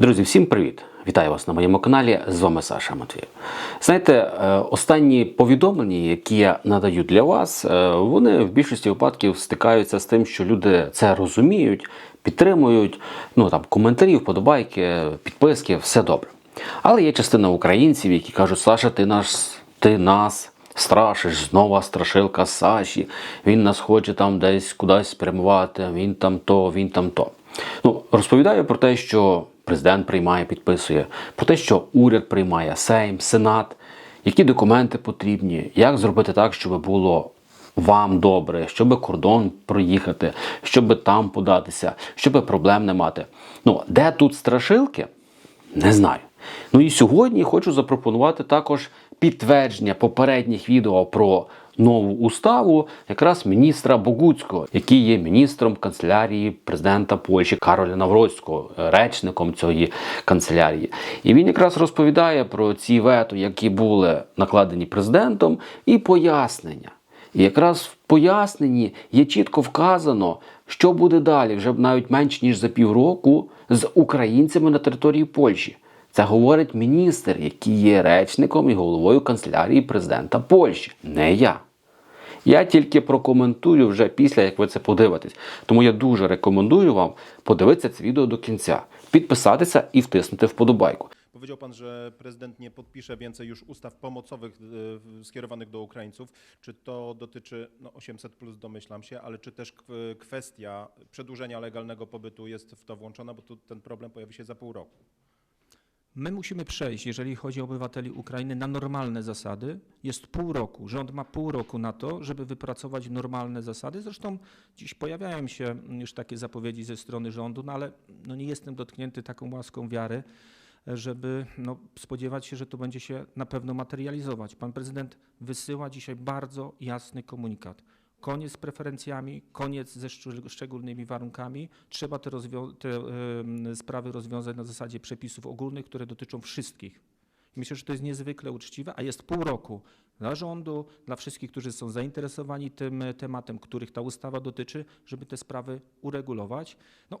Друзі, всім привіт! Вітаю вас на моєму каналі. З вами Саша Матвій. Знаєте, е, останні повідомлення, які я надаю для вас, е, вони в більшості випадків стикаються з тим, що люди це розуміють, підтримують. Ну там коментарі, вподобайки, підписки, все добре. Але є частина українців, які кажуть, Саша, ти наш, ти нас. Страшиш, знову страшилка Саші, він нас хоче там десь кудись спрямувати, він там то, він там то. Ну, розповідаю про те, що президент приймає, підписує, про те, що уряд приймає, Сейм, Сенат, які документи потрібні, як зробити так, щоб було вам добре, щоб кордон проїхати, щоб там податися, щоб проблем не мати. Ну, де тут страшилки? Не знаю. Ну і сьогодні хочу запропонувати також підтвердження попередніх відео про нову уставу якраз міністра Богуцького, який є міністром канцелярії президента Польщі Кароля Навроцького, речником цієї канцелярії. І він якраз розповідає про ці вето, які були накладені президентом, і пояснення. І якраз в поясненні є чітко вказано, що буде далі, вже навіть менш ніж за півроку з українцями на території Польщі. Це говорить міністр, який є речником і головою канцелярії президента Польщі, не я. Я тільки прокоментую вже після, як ви це подивитесь. Тому я дуже рекомендую вам подивитися це відео до кінця, підписатися і wтиснути вподобайку. Powiedział pan, że prezydent nie podpisze więcej już ustaw pomocowych e, skierowanych do Ukraińców. Czy to dotyczy no 800 plus domyślam się, ale czy też kwestia przedłużenia legalnego pobytu jest w to włączona, bo tu ten problem pojawi się za pół roku? My musimy przejść, jeżeli chodzi o obywateli Ukrainy, na normalne zasady. Jest pół roku. Rząd ma pół roku na to, żeby wypracować normalne zasady. Zresztą dziś pojawiają się już takie zapowiedzi ze strony rządu, no ale no nie jestem dotknięty taką łaską wiary, żeby no, spodziewać się, że to będzie się na pewno materializować. Pan prezydent wysyła dzisiaj bardzo jasny komunikat. Koniec z preferencjami, koniec ze szczególnymi warunkami. Trzeba te, te em, sprawy rozwiązać na zasadzie przepisów ogólnych, które dotyczą wszystkich. Myślę, że to jest niezwykle uczciwe, a jest pół roku dla rządu, dla wszystkich, którzy są zainteresowani tym e, tematem, których ta ustawa dotyczy, żeby te sprawy uregulować. No,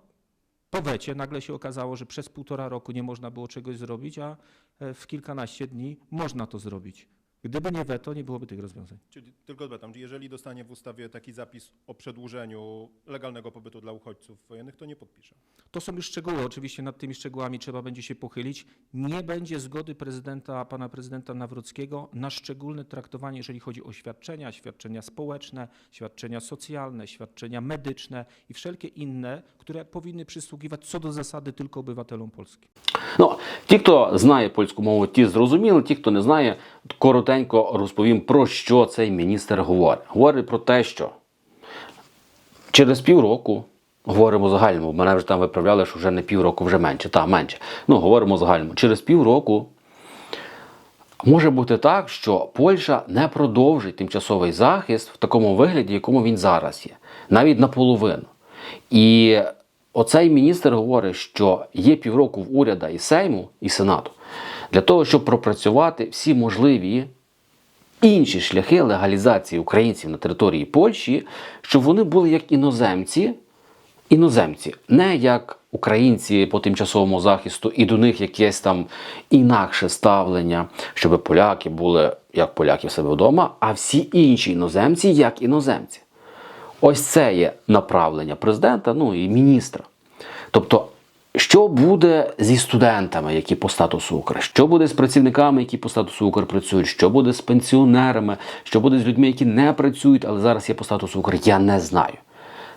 po wecie nagle się okazało, że przez półtora roku nie można było czegoś zrobić, a e, w kilkanaście dni można to zrobić. Gdyby nie weto, nie byłoby tych rozwiązań. Czyli tylko dodam, jeżeli dostanie w ustawie taki zapis o przedłużeniu legalnego pobytu dla uchodźców wojennych, to nie podpisze. To są już szczegóły. Oczywiście nad tymi szczegółami trzeba będzie się pochylić. Nie będzie zgody prezydenta, pana prezydenta Nawrockiego na szczególne traktowanie, jeżeli chodzi o świadczenia, świadczenia społeczne, świadczenia socjalne, świadczenia medyczne i wszelkie inne, które powinny przysługiwać co do zasady tylko obywatelom Polski. No, ci, kto znaje polską mowę, ci zrozumieli, ci, kto nie znaje, korotę коротенько розповім, про що цей міністр говорить. Говорить про те, що через півроку, говоримо загальному, мене вже там виправляли, що вже не півроку, вже менше, та менше. Ну, говоримо загальному. Через півроку може бути так, що Польща не продовжить тимчасовий захист в такому вигляді, якому він зараз є, навіть наполовину. І оцей міністр говорить, що є півроку в уряда і Сейму, і Сенату для того, щоб пропрацювати всі можливі інші шляхи легалізації українців на території Польщі, щоб вони були як іноземці, іноземці, не як українці по тимчасовому захисту, і до них якесь там інакше ставлення, щоб поляки були як поляки в себе вдома, а всі інші іноземці як іноземці. Ось це є направлення президента, ну і міністра. Тобто, що буде зі студентами, які по статусу Укр? Що буде з працівниками, які по статусу Укр працюють? Що буде з пенсіонерами? Що буде з людьми, які не працюють, але зараз є по статусу Укр? Я не знаю.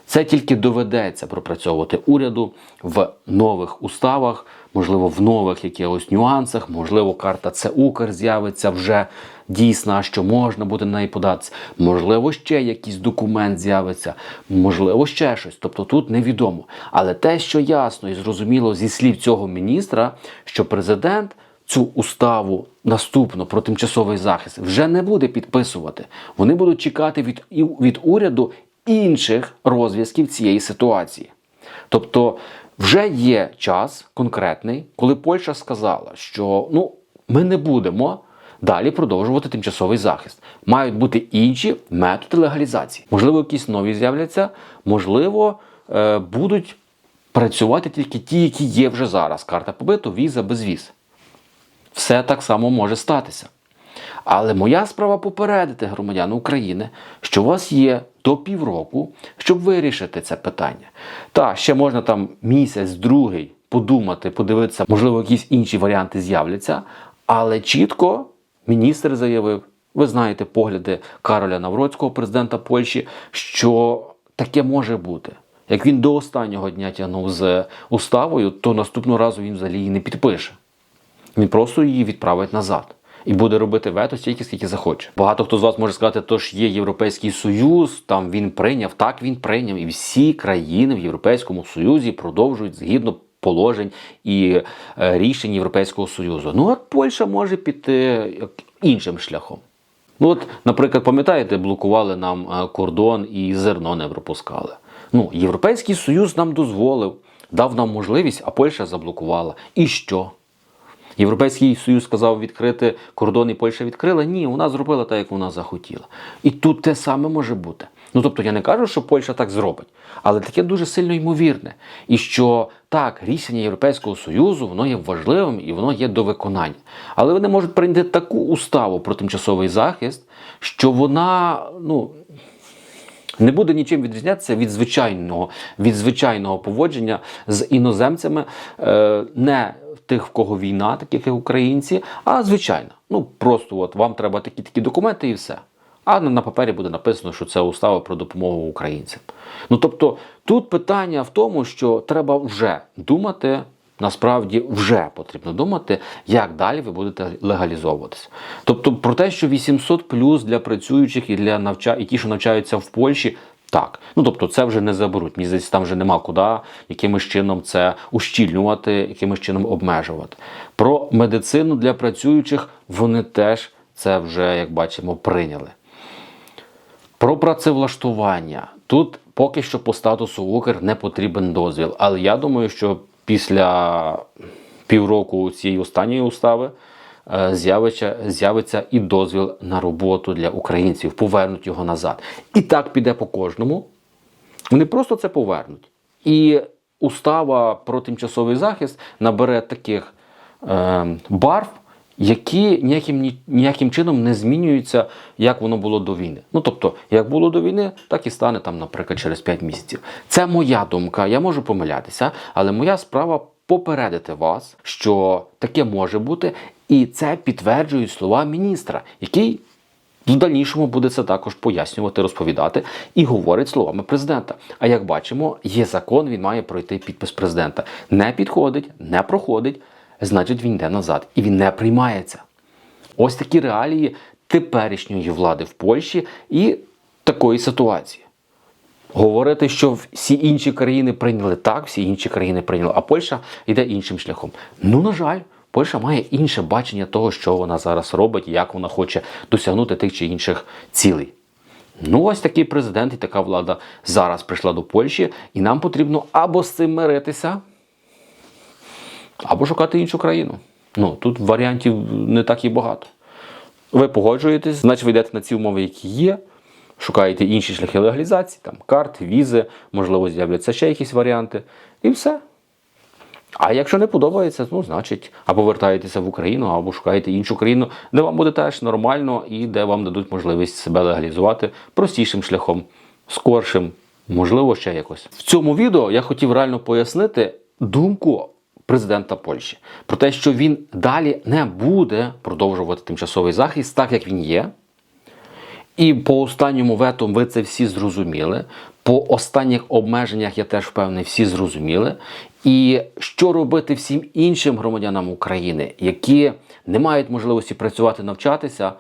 Це тільки доведеться пропрацьовувати уряду в нових уставах, можливо, в нових якихось нюансах, можливо, карта це Укр з'явиться вже дійсна, що можна буде на неї податися. Можливо, ще якийсь документ з'явиться, можливо, ще щось. Тобто тут невідомо. Але те, що ясно і зрозуміло зі слів цього міністра, що президент цю уставу наступну про тимчасовий захист вже не буде підписувати. Вони будуть чекати від, від уряду інших розв'язків цієї ситуації. Тобто, вже є час конкретний, коли Польща сказала, що ну, ми не будемо далі продовжувати тимчасовий захист. Мають бути інші методи легалізації. Можливо, якісь нові з'являться, можливо, е, будуть працювати тільки ті, які є вже зараз. Карта побиту, віза, безвіз. Все так само може статися. Але моя справа попередити громадян України, що у вас є до півроку, щоб вирішити це питання. Та ще можна там місяць, другий подумати, подивитися, можливо, якісь інші варіанти з'являться. Але чітко міністр заявив, ви знаєте погляди Кароля Навроцького, президента Польщі, що таке може бути. Як він до останнього дня тягнув з уставою, то наступного разу він взагалі її не підпише. Він просто її відправить назад. І буде робити вето стільки, скільки захоче. Багато хто з вас може сказати, то ж є Європейський Союз, там він прийняв, так він прийняв. І всі країни в Європейському Союзі продовжують згідно положень і е, рішень Європейського Союзу. Ну от Польща може піти іншим шляхом. Ну от, наприклад, пам'ятаєте, блокували нам е, кордон і зерно не пропускали. Ну, Європейський Союз нам дозволив, дав нам можливість, а Польща заблокувала. І що? Європейський Союз сказав відкрити кордон, і Польща відкрила. Ні, вона зробила так, як вона захотіла. І тут те саме може бути. Ну тобто я не кажу, що Польща так зробить, але таке дуже сильно ймовірне. І що так, рішення Європейського Союзу воно є важливим і воно є до виконання. Але вони можуть прийняти таку уставу про тимчасовий захист, що вона ну, не буде нічим відрізнятися від звичайного, від звичайного поводження з іноземцями, е, не тих, в кого війна, таких як українці, а звичайно. Ну просто от вам треба такі такі документи і все. А на на папері буде написано, що це устава про допомогу українцям. Ну тобто тут питання в тому, що треба вже думати. Насправді вже потрібно думати, як далі ви будете легалізовуватися. Тобто про те, що 800 плюс для працюючих і для навча... і ті, що навчаються в Польщі, так. Ну тобто це вже не заберуть. Мені здається, там вже нема куди якимось чином це ущільнювати, якимось чином обмежувати. Про медицину для працюючих вони теж це вже, як бачимо, прийняли. Про працевлаштування. Тут поки що по статусу Укр не потрібен дозвіл. Але я думаю, що після півроку цієї останньої устави е, з'явиться, з'явиться і дозвіл на роботу для українців, повернуть його назад. І так піде по кожному. Вони просто це повернуть. І устава про тимчасовий захист набере таких е, барв, які ніяким, ніяким чином не змінюються, як воно було до війни. Ну тобто, як було до війни, так і стане там, наприклад, через 5 місяців. Це моя думка, я можу помилятися, але моя справа попередити вас, що таке може бути, і це підтверджують слова міністра, який в дальнішому буде це також пояснювати, розповідати і говорить словами президента. А як бачимо, є закон, він має пройти підпис президента. Не підходить, не проходить, значить він йде назад і він не приймається. Ось такі реалії теперішньої влади в Польщі і такої ситуації. Говорити, що всі інші країни прийняли так, всі інші країни прийняли, а Польща йде іншим шляхом. Ну, на жаль, Польща має інше бачення того, що вона зараз робить, як вона хоче досягнути тих чи інших цілей. Ну, ось такий президент і така влада зараз прийшла до Польщі, і нам потрібно або з цим миритися, або шукати іншу країну. Ну, тут варіантів не так і багато. Ви погоджуєтесь, значить ви йдете на ці умови, які є, шукаєте інші шляхи легалізації, там карт, візи, можливо, з'являться ще якісь варіанти, і все. А якщо не подобається, ну, значить, або вертаєтеся в Україну, або шукаєте іншу країну, де вам буде теж нормально і де вам дадуть можливість себе легалізувати простішим шляхом, скоршим, можливо, ще якось. В цьому відео я хотів реально пояснити думку президента Польщі про те, що він далі не буде продовжувати тимчасовий захист, так як він є. І по останньому вето ви це всі зрозуміли. По останніх обмеженнях я теж впевнений, всі зрозуміли. І що робити всім іншим громадянам України, які не мають можливості працювати, навчатися.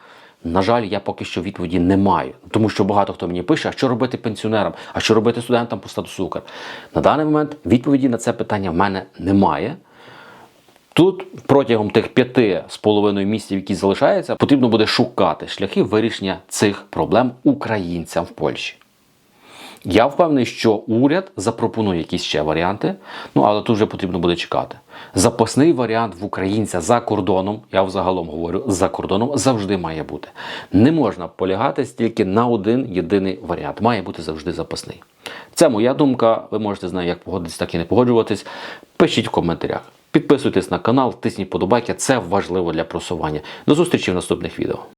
На жаль, я поки що відповіді не маю, тому що багато хто мені пише, а що робити пенсіонерам, а що робити студентам по статусу Укр. На даний момент відповіді на це питання в мене немає. Тут протягом тих п'яти з половиною місяців, які залишаються, потрібно буде шукати шляхи вирішення цих проблем українцям в Польщі. Я впевнений, що уряд запропонує якісь ще варіанти, ну але тут вже потрібно буде чекати. Запасний варіант в українця за кордоном, я взагалом говорю, за кордоном завжди має бути. Не можна полягати тільки на один єдиний варіант. Має бути завжди запасний. Це моя думка. Ви можете з нею як погодитись, так і не погоджуватись. Пишіть в коментарях. Підписуйтесь на канал, тисніть подобайки. Це важливо для просування. До зустрічі в наступних відео.